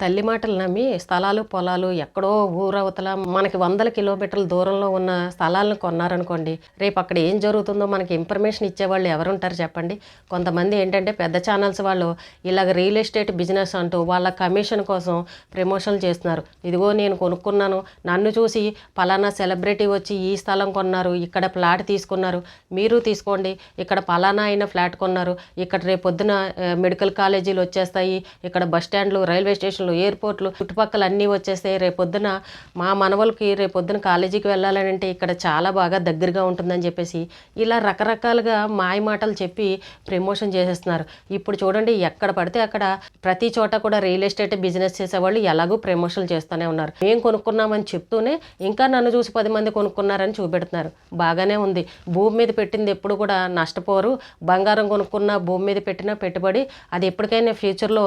తల్లి మాటలు నమ్మి స్థలాలు పొలాలు ఎక్కడో ఊరవతల మనకి వందల కిలోమీటర్ల దూరంలో ఉన్న స్థలాలను కొన్నారనుకోండి రేపు అక్కడ ఏం జరుగుతుందో మనకి ఇన్ఫర్మేషన్ ఇచ్చేవాళ్ళు ఎవరుంటారు చెప్పండి? కొంతమంది ఏంటంటే పెద్ద ఛానల్స్ వాళ్ళు ఇలాగ రియల్ ఎస్టేట్ బిజినెస్ అంటూ వాళ్ళ కమిషన్ కోసం ప్రమోషన్లు చేస్తున్నారు. ఇదిగో నేను కొనుక్కున్నాను నన్ను చూసి పలానా సెలబ్రిటీ వచ్చి ఈ స్థలం కొన్నారు ఇక్కడ ఫ్లాట్ తీసుకున్నారు మీరు తీసుకోండి ఇక్కడ పలానా అయిన ఫ్లాట్ కొన్నారు ఇక్కడ రేపు పొద్దున మెడికల్ కాలేజీలు వచ్చేస్తాయి ఇక్కడ బస్ స్టాండ్లు రైల్వే స్టేషన్లు ఎయిర్పోర్ట్లు చుట్టుపక్కల అన్నీ వచ్చేస్తాయి రేపు పొద్దున మా మనవలకి రేపొద్దున కాలేజీకి వెళ్ళాలని అంటే ఇక్కడ చాలా బాగా దగ్గరగా ఉంటుందని చెప్పేసి ఇలా రకరకాలుగా మాయ మాటలు చెప్పి ప్రమోషన్ చేసేస్తున్నారు. ఇప్పుడు చూడండి ఎక్కడ పడితే అక్కడ ప్రతి చోట కూడా రియల్ ఎస్టేట్ బిజినెస్ చేసేవాళ్ళు ఎలాగూ ప్రమోషన్లు చేస్తూనే ఉన్నారు. మేము కొనుక్కున్నామని చెప్తూనే ఇంకా నన్ను చూసి పది మంది కొనుక్కున్నారని చూపెడుతున్నారు. బాగానే ఉంది. భూమి మీద పెట్టింది ఎప్పుడు కూడా నష్టపోరు. బంగారం కొనుక్కున్న భూమి మీద పెట్టిన పెట్టుబడి అది ఎప్పటికైనా ఫ్యూచర్లో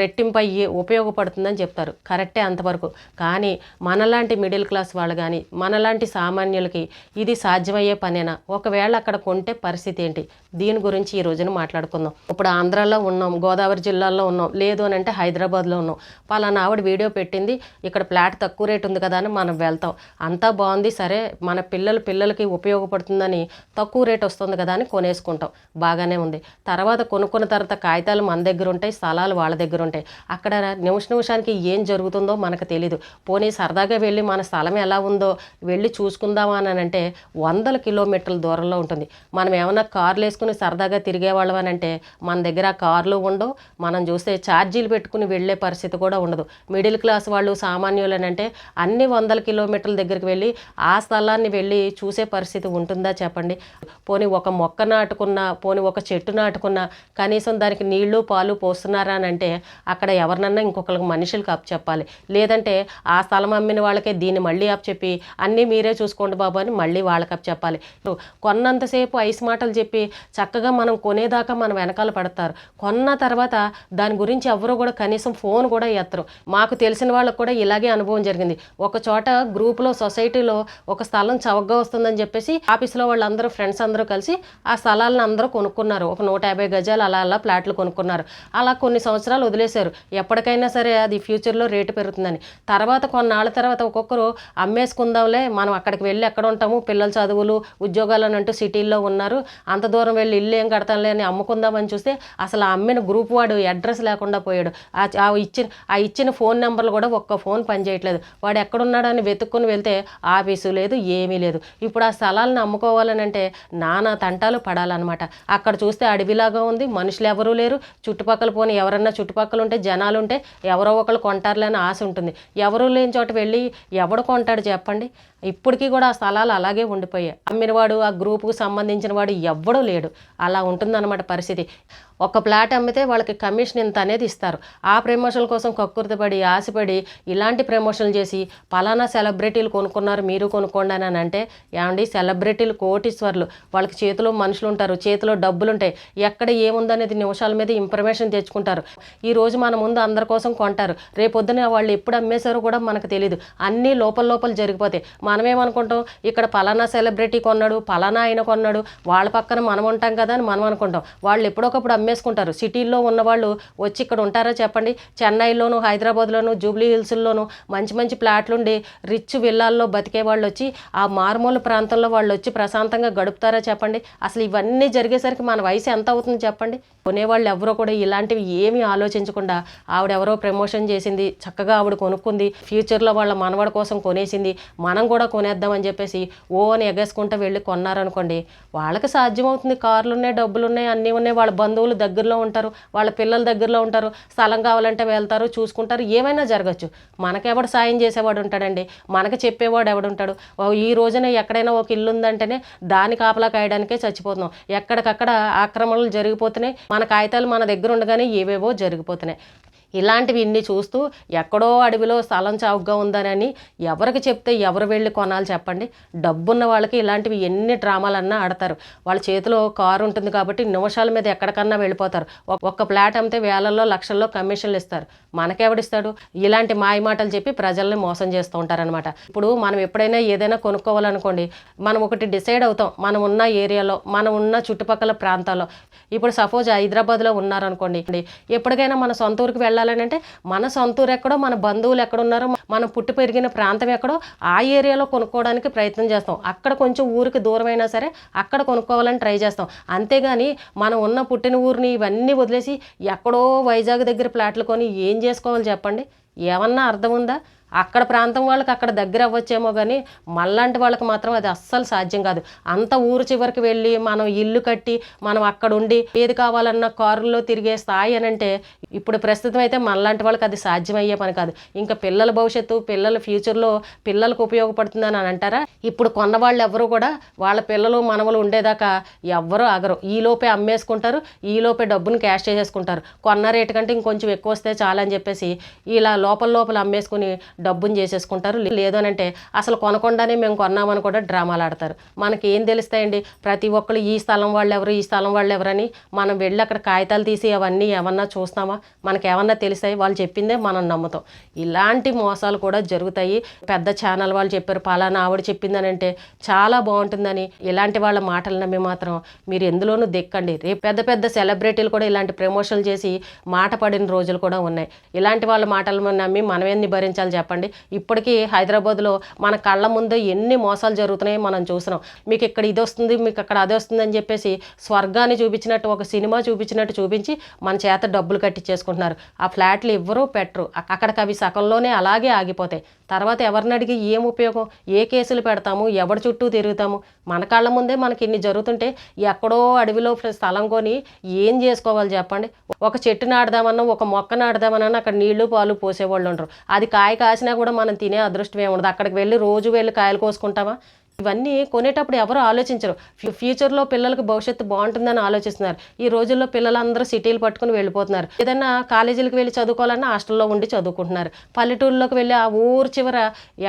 రెట్టింపు అయ్యి ఉపయోగపడుతుందని చెప్తారు. కరెక్టే అంతవరకు. కానీ మనలాంటి మిడిల్ క్లాస్ వాళ్ళు కానీ మనలాంటి సామాన్యులకి ఇది సాధ్యమయ్యే పనేనా? ఒకవేళ అక్కడ కొంటే పరిస్థితి ఏంటి? దీని గురించి ఈ రోజున మాట్లాడుకుందాం. ఇప్పుడు ఆంధ్రాలో ఉన్నాం గోదావరి జిల్లాలో ఉన్నాం లేదు అని అంటే హైదరాబాద్లో ఉన్నాం. పలానా ఆవిడ వీడియో పెట్టింది ఇక్కడ ఫ్లాట్ తక్కువ రేట్ ఉంది కదా అని మనం వెళ్తాం. అంతా బాగుంది సరే మన పిల్లలు పిల్లలకి ఉపయోగపడుతుందని తక్కువ రేట్ వస్తుంది కదా అని కొనేసుకుంటాం. బాగానే ఉంది. తర్వాత కొనుక్కున్న తర్వాత కాగితాలు మన దగ్గర ఉంటాయి స్థలాలు వాళ్ళ దగ్గర ఉంటాయి. అక్కడ నిమిష నిమిషానికి ఏం జరుగుతుందో మనకు తెలీదు. పోనీ సరదాగా వెళ్ళి మన స్థలం ఎలా ఉందో వెళ్ళి చూసుకుందామా అని అంటే వందల కిలోమీటర్ల దూరంలో ఉంటుంది. మనం ఏమైనా కార్లు వేసుకుని సరదాగా తిరిగేవాళ్ళం అని అంటే మన దగ్గర ఆ కార్లు ఉండవు. మనం చూస్తే ఛార్జీలు పెట్టుకుని వెళ్ళే పరిస్థితి కూడా ఉండదు. మిడిల్ క్లాస్ వాళ్ళు సామాన్యులు అని అంటే అన్ని వందల కిలోమీటర్ల దగ్గరికి వెళ్ళి ఆ స్థలాన్ని వెళ్ళి చూసే పరిస్థితి ఉంటుందా చెప్పండి. పోనీ ఒక మొక్క నాటుకున్నా పోనీ ఒక చెట్టు నాటుకున్నా కనీసం దానికి నీళ్ళు పాలు పోస్తున్నారా అని అంటే అక్కడ ఎవరినన్నా ఇంకొకరికి మనుషులకు అప్ చెప్పాలి. లేదంటే ఆ స్థలం అమ్మిన వాళ్ళకే దీన్ని మళ్ళీ అప్పచెప్పి అన్నీ మీరే చూసుకోండి బాబు అని మళ్ళీ వాళ్ళకి అప్ చెప్పాలి. కొన్నంతసేపు ఐస్ మాటలు చెప్పి చక్కగా మనం కొనేదాకా మనం వెనకాల పడతారు. కొన్న తర్వాత దాని గురించి ఎవరు కూడా కనీసం ఫోన్ కూడా ఎత్తరు. మాకు తెలిసిన వాళ్ళకు కూడా ఇలాగే అనుభవం జరిగింది. ఒక చోట గ్రూప్లో సొసైటీలో ఒక స్థలం చవకగా వస్తుందని చెప్పేసి ఆఫీస్లో వాళ్ళందరూ ఫ్రెండ్స్ అందరూ కలిసి ఆ స్థలాలను అందరూ కొనుక్కున్నారు. ఒక నూట యాభై గజాలు అలా అలా ప్లాట్లు కొనుక్కున్నారు. అలా కొన్ని సంవత్సరాలు వదిలేశారు. ఎప్పటికైనా సరే అది ఫ్యూచర్లో రేటు పెరుగుతుందని. తర్వాత కొన్నాళ్ళ తర్వాత ఒక్కొక్కరు అమ్మేసుకుందాంలే మనం అక్కడికి వెళ్ళి ఎక్కడ ఉంటాము పిల్లల చదువులు ఉద్యోగాలు అని అంటూ సిటీల్లో ఉన్నారు. అంత దూరం వెళ్ళి ఇల్లు ఏం కడతాంలే అని అమ్ముకుందామని చూస్తే అసలు ఆ అమ్మిన గ్రూప్ వాడు అడ్రస్ లేకుండా పోయాడు. ఆ ఇచ్చిన ఆ ఇచ్చిన ఫోన్ నెంబర్లు కూడా ఒక్క ఫోన్ పనిచేయట్లేదు. వాడు ఎక్కడున్నాడని వెతుక్కుని వెళ్తే ఆఫీసు లేదు ఏమీ లేదు. ఇప్పుడు ఆ స్థలాలను అమ్ముకోవాలని అంటే నానా తంటాలు పడాలన్నమాట. అక్కడ చూస్తే అడవిలాగా ఉంది మనుషులు ఎవరూ లేరు. చుట్టుపక్కల పోని ఎవరన్నా చుట్టుపక్కల ఉంటే జనాలు ఉంటే ఎవరో ఒకరు కొంటారులే అని ఆశ ఉంటుంది. ఎవరు లేని చోట వెళ్ళి ఎవడు కొంటాడు చెప్పండి? ఇప్పటికీ కూడా ఆ స్థలాలు అలాగే ఉండిపోయాయి. అమ్మినవాడు ఆ గ్రూపుకు సంబంధించిన వాడు ఎవ్వడూ లేడు. అలా ఉంటుందన్నమాట పరిస్థితి. ఒక ప్లాట్ అమ్మితే వాళ్ళకి కమిషన్ ఇంత అనేది ఇస్తారు. ఆ ప్రమోషన్ కోసం కక్కుర్తిపడి ఆశపడి ఇలాంటి ప్రమోషన్లు చేసి పలానా సెలబ్రిటీలు కొనుక్కున్నారు మీరు కొనుక్కోండి అని అంటే ఏమండి? సెలబ్రిటీలు కోటీశ్వర్లు. వాళ్ళకి చేతిలో మనుషులు ఉంటారు చేతిలో డబ్బులు ఉంటాయి. ఎక్కడ ఏముందనేది నిమిషాల మీద ఇన్ఫర్మేషన్ తెచ్చుకుంటారు. ఈ రోజు మన ముందు అందరి కోసం కొంటారు. రేపొద్దున వాళ్ళు ఎప్పుడు అమ్మేశారో కూడా మనకు తెలియదు అన్నీ లోపల లోపల జరిగిపోతాయి. మనమేమనుకుంటాం? ఇక్కడ పలానా సెలబ్రిటీ కొన్నాడు పలానా ఆయన కొన్నాడు వాళ్ళ పక్కన మనం ఉంటాం కదా అని మనం అనుకుంటాం. వాళ్ళు ఎప్పుడొకప్పుడు అమ్మేసుకుంటారు సిటీల్లో ఉన్న వాళ్ళు వచ్చి ఇక్కడ ఉంటారా చెప్పండి? చెన్నైలోను హైదరాబాద్లోను జూబ్లీ హిల్స్లోను మంచి మంచి ప్లాట్లు ఉండి రిచ్ విల్లాల్లో బతికే వాళ్ళు వచ్చి ఆ మారుమూల ప్రాంతంలో వాళ్ళు వచ్చి ప్రశాంతంగా గడుపుతారా చెప్పండి? అసలు ఇవన్నీ జరిగేసరికి మన వయసు ఎంత అవుతుంది చెప్పండి? కొనేవాళ్ళు ఎవరో కూడా ఇలాంటివి ఏమీ ఆలోచించకుండా ఆవిడెవరో ప్రమోషన్ చేసింది చక్కగా ఆవిడ కొనుక్కుంది ఫ్యూచర్లో వాళ్ళ మనవడి కోసం కొనేసింది మనం కూడా కొనేద్దామని చెప్పేసి ఓ అని ఎగేసుకుంటూ వెళ్ళి కొన్నారనుకోండి వాళ్ళకి సాధ్యమవుతుంది. కార్లు ఉన్నాయి డబ్బులు ఉన్నాయి అన్నీ ఉన్నాయి వాళ్ళ బంధువులు దగ్గరలో ఉంటారు వాళ్ళ పిల్లల దగ్గరలో ఉంటారు స్థలం కావాలంటే వెళ్తారు చూసుకుంటారు ఏమైనా జరగచ్చు. మనకెవడు సాయం చేసేవాడు ఉంటాడండి. మనకి చెప్పేవాడు ఎవడుంటాడు ఈ రోజున ఎక్కడైనా ఒక ఇల్లు ఉందంటేనే దాని కాపలా కాయడానికే చచ్చిపోతున్నాం. ఎక్కడికక్కడ ఆక్రమణలు జరిగిపోతున్నాయి. మన కాగితాలు మన దగ్గర ఉండగానే ఏవేవో జరిగిపోతున్నాయి. ఇలాంటివి ఇన్ని చూస్తూ ఎక్కడో అడవిలో స్థలం చౌకగా ఉందనని ఎవరికి చెప్తే ఎవరు వెళ్ళి కొనాలి చెప్పండి. డబ్బున్న వాళ్ళకి ఇలాంటివి ఎన్ని డ్రామాలన్నా ఆడతారు. వాళ్ళ చేతిలో కారు ఉంటుంది కాబట్టి నిమిషాల మీద ఎక్కడికన్నా వెళ్ళిపోతారు. ఒ- ఒక్క ఫ్లాట్ అమ్మితే వేలల్లో లక్షల్లో కమిషన్లు ఇస్తారు. మనకెవడిస్తాడు? ఇలాంటి మాయ మాటలు చెప్పి ప్రజల్ని మోసం చేస్తూ ఉంటారనమాట ఇప్పుడు మనం ఎప్పుడైనా ఏదైనా కొనుక్కోవాలనుకోండి మనం ఒకటి డిసైడ్ అవుతాం. మనం ఉన్న ఏరియాలో మనం ఉన్న చుట్టుపక్కల ప్రాంతాల్లో. ఇప్పుడు సపోజ్ హైదరాబాద్లో ఉన్నారనుకోండి ఎప్పటికైనా మన సొంత ఊరికి వెళ్ళాలి ఉండాలని అంటే మన సొంతూరు ఎక్కడో మన బంధువులు ఎక్కడున్నారో మనం పుట్టి పెరిగిన ప్రాంతం ఎక్కడో ఆ ఏరియాలో కొనుక్కోవడానికి ప్రయత్నం చేస్తాం. అక్కడ కొంచెం ఊరికి దూరమైనా సరే అక్కడ కొనుక్కోవాలని ట్రై చేస్తాం. అంతేగాని మనం ఉన్న పుట్టిన ఊరిని ఇవన్నీ వదిలేసి ఎక్కడో వైజాగ్ దగ్గర ప్లాట్లు కొని ఏం చేసుకోవాలి చెప్పండి? ఏమన్నా అర్థం ఉందా? అక్కడ ప్రాంతం వాళ్ళకి అక్కడ దగ్గర అవ్వచ్చేమో కానీ మళ్ళంటి వాళ్ళకి మాత్రం అది అస్సలు సాధ్యం కాదు. అంత ఊరు చివరికి వెళ్ళి మనం ఇల్లు కట్టి మనం అక్కడ ఉండి ఏది కావాలన్న కారుల్లో తిరిగే స్థాయి అని అంటే ఇప్పుడు ప్రస్తుతం అయితే మళ్ళాంటి వాళ్ళకి అది సాధ్యమయ్యే పని కాదు. ఇంకా పిల్లల భవిష్యత్తు పిల్లల ఫ్యూచర్లో పిల్లలకు ఉపయోగపడుతుందని అని అంటారా? ఇప్పుడు కొన్న వాళ్ళు ఎవరు కూడా వాళ్ళ పిల్లలు మనవలు ఉండేదాకా ఎవ్వరూ ఆగరు. ఈ లోపే అమ్మేసుకుంటారు ఈ లోపే డబ్బును క్యాష్ చేసేసుకుంటారు. కొన్న రేటు కంటే ఇంకొంచెం ఎక్కువ వస్తే చాలని చెప్పేసి ఇలా లోపల లోపల అమ్మేసుకుని డబ్బుని చేసేసుకుంటారు. లేదనంటే అసలు కొనకుండానే మేము కొన్నామని కూడా డ్రామాలు ఆడతారు. మనకి ఏం తెలుస్తాయండి? ప్రతి ఒక్కరు ఈ స్థలం వాళ్ళు ఎవరు ఈ స్థలం వాళ్ళు ఎవరని మనం వెళ్ళి అక్కడ కాగితాలు తీసి అవన్నీ ఏమన్నా చూస్తామా? మనకి ఏమన్నా తెలుస్తాయి? వాళ్ళు చెప్పిందే మనం నమ్ముతాం. ఇలాంటి మోసాలు కూడా జరుగుతాయి. పెద్ద ఛానల్ వాళ్ళు చెప్పారు పలానా ఆవిడ చెప్పిందని అంటే చాలా బాగుంటుందని. ఇలాంటి వాళ్ళ మాటలు నమ్మి మాత్రం మీరు ఎందులోనూ దిక్కండి. రేపు పెద్ద పెద్ద సెలబ్రిటీలు కూడా ఇలాంటి ప్రమోషన్లు చేసి మాట పడిన రోజులు కూడా ఉన్నాయి. ఇలాంటి వాళ్ళ మాటలు నమ్మి మనం ఎన్ని భరించాలి చెప్పండి. ఇప్పటికీ హైదరాబాద్లో మన కళ్ళ ముందు ఎన్ని మోసాలు జరుగుతున్నాయో మనం చూసినాం మీకు ఇక్కడ ఇది వస్తుంది మీకు అక్కడ అది వస్తుంది అని చెప్పేసి స్వర్గాన్ని చూపించినట్టు ఒక సినిమా చూపించినట్టు చూపించి మన చేత డబ్బులు కట్టించేసుకుంటున్నారు. ఆ ఫ్లాట్లు ఎవ్వరూ పెట్టరు. అక్కడికి అవి సగంలోనే అలాగే ఆగిపోతాయి. తర్వాత ఎవరిని అడిగి ఏం ఉపయోగం ఏ కేసులు పెడతాము ఎవరి చుట్టూ తిరుగుతాము మన కళ్ళ ముందే మనకి ఇన్ని జరుగుతుంటే ఎక్కడో అడవిలో స్థలం కొని ఏం చేసుకోవాలి చెప్పండి? ఒక చెట్టు నాడదామన్నా ఒక మొక్క నాడదామన్నా అక్కడ నీళ్ళు పాలు పోసేవాళ్ళు ఉండరు. అది కాయ కాసినా కూడా మనం తినే అదృష్టం ఏముండదు. అక్కడికి వెళ్ళి రోజు వెళ్ళి కాయలు కోసుకుంటామా? ఇవన్నీ కొనేటప్పుడు ఎవరు ఆలోచించరు. ఫ్యూచర్లో పిల్లలకు భవిష్యత్తు బాగుంటుందని ఆలోచిస్తున్నారు. ఈ రోజుల్లో పిల్లలందరూ సిటీలు పట్టుకుని వెళ్ళిపోతున్నారు. ఏదైనా కాలేజీలకు వెళ్ళి చదువుకోవాలన్నా హాస్టల్లో ఉండి చదువుకుంటున్నారు. పల్లెటూరులోకి వెళ్ళి ఆ ఊరు చివర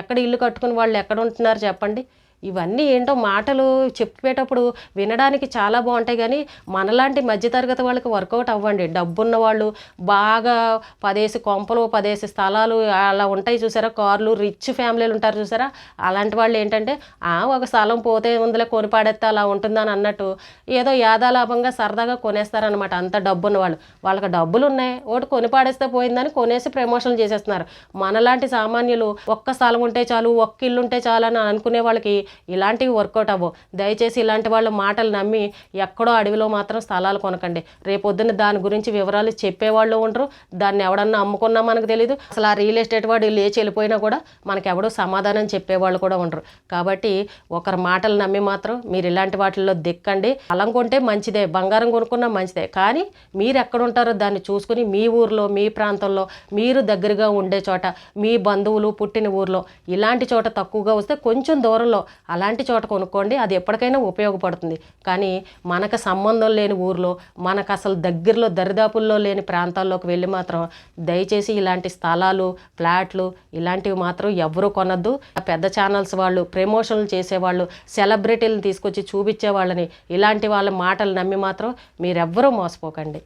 ఎక్కడ ఇల్లు కట్టుకుని వాళ్ళు ఎక్కడ ఉంటున్నారు చెప్పండి? ఇవన్నీ ఏంటో మాటలు చెప్పేటప్పుడు వినడానికి చాలా బాగుంటాయి కానీ మనలాంటి మధ్యతరగతి వాళ్ళకి వర్కౌట్ అవ్వండి. డబ్బున్న వాళ్ళు బాగా పదేసి కొంపలు పదేసి స్థలాలు అలా ఉంటాయి చూసారా? కార్లు రిచ్ ఫ్యామిలీలు ఉంటారు చూసారా? అలాంటి వాళ్ళు ఏంటంటే ఆ ఒక స్థలం పోతే ముందులే కొని పాడేస్తే అలా ఉంటుందని అన్నట్టు ఏదో యాదాలాభంగా సరదాగా కొనేస్తారనమాట అంత డబ్బున్న వాళ్ళు. వాళ్ళకి డబ్బులు ఉన్నాయి ఒకటి కొని పాడేస్తే పోయిందని కొనేసి ప్రమోషన్లు చేసేస్తున్నారు. మనలాంటి సామాన్యులు ఒక్క స్థలం ఉంటే చాలు ఒక్క ఇల్లు ఉంటే చాలు అని అనుకునే వాళ్ళకి ఇలాంటివి వర్కౌట్ అవ్వవు. దయచేసి ఇలాంటి వాళ్ళ మాటలు నమ్మి ఎక్కడో అడవిలో మాత్రం స్థలాలు కొనకండి. రేపొద్దున దాని గురించి వివరాలు చెప్పేవాళ్ళు ఉండరు. దాన్ని ఎవడన్నా అమ్ముకున్నా మనకు తెలియదు అసలు ఆ రియల్ ఎస్టేట్ వాడు లేచి వెళ్ళిపోయినా కూడా మనకు ఎవడో సమాధానం చెప్పేవాళ్ళు కూడా ఉండరు. కాబట్టి ఒకరి మాటలు నమ్మి మాత్రం మీరు ఇలాంటి వాటిల్లో దిక్కండి. అలం కొంటే మంచిదే బంగారం కొనుక్కున్నా మంచిదే. కానీ మీరు ఎక్కడుంటారో దాన్ని చూసుకుని మీ ఊర్లో మీ ప్రాంతంలో మీరు దగ్గరగా ఉండే చోట మీ బంధువులు పుట్టిన ఊర్లో ఇలాంటి చోట తక్కువగా వస్తే కొంచెం దూరంలో అలాంటి చోట కొనుక్కోండి అది ఎప్పటికైనా ఉపయోగపడుతుంది. కానీ మనకు సంబంధం లేని ఊర్లో మనకు అసలు దగ్గరలో దరిదాపుల్లో లేని ప్రాంతాల్లోకి వెళ్ళి మాత్రం దయచేసి ఇలాంటి స్థలాలు ఫ్లాట్లు ఇలాంటివి మాత్రం ఎవరు కొనద్దు. పెద్ద ఛానల్స్ వాళ్ళు ప్రమోషన్లు చేసేవాళ్ళు సెలబ్రిటీలను తీసుకొచ్చి చూపించే వాళ్ళని ఇలాంటి వాళ్ళ మాటలు నమ్మి మాత్రం మీరెవ్వరూ మోసపోకండి.